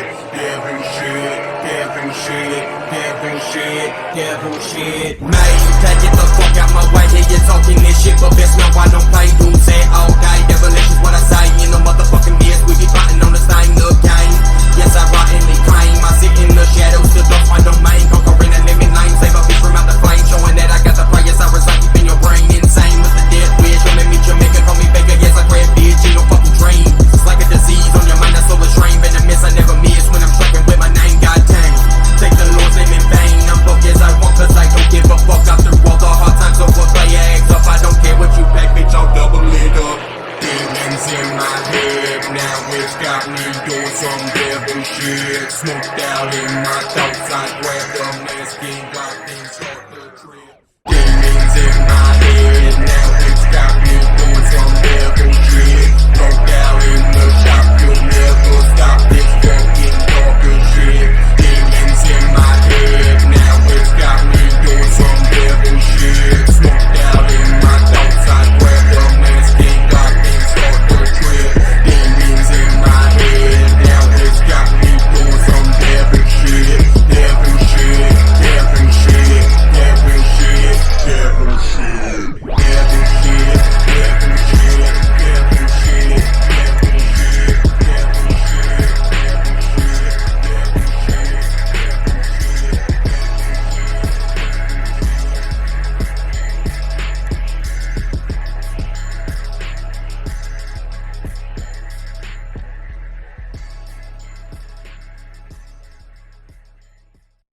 shit, different shit, different shit, different shit, different shit. Man, you take it the fuck out my way, here you're talking this shit, but best now I don't in my head. Now it's got me doing some devil shit. Smoked out in my thoughts, I grabbed a masking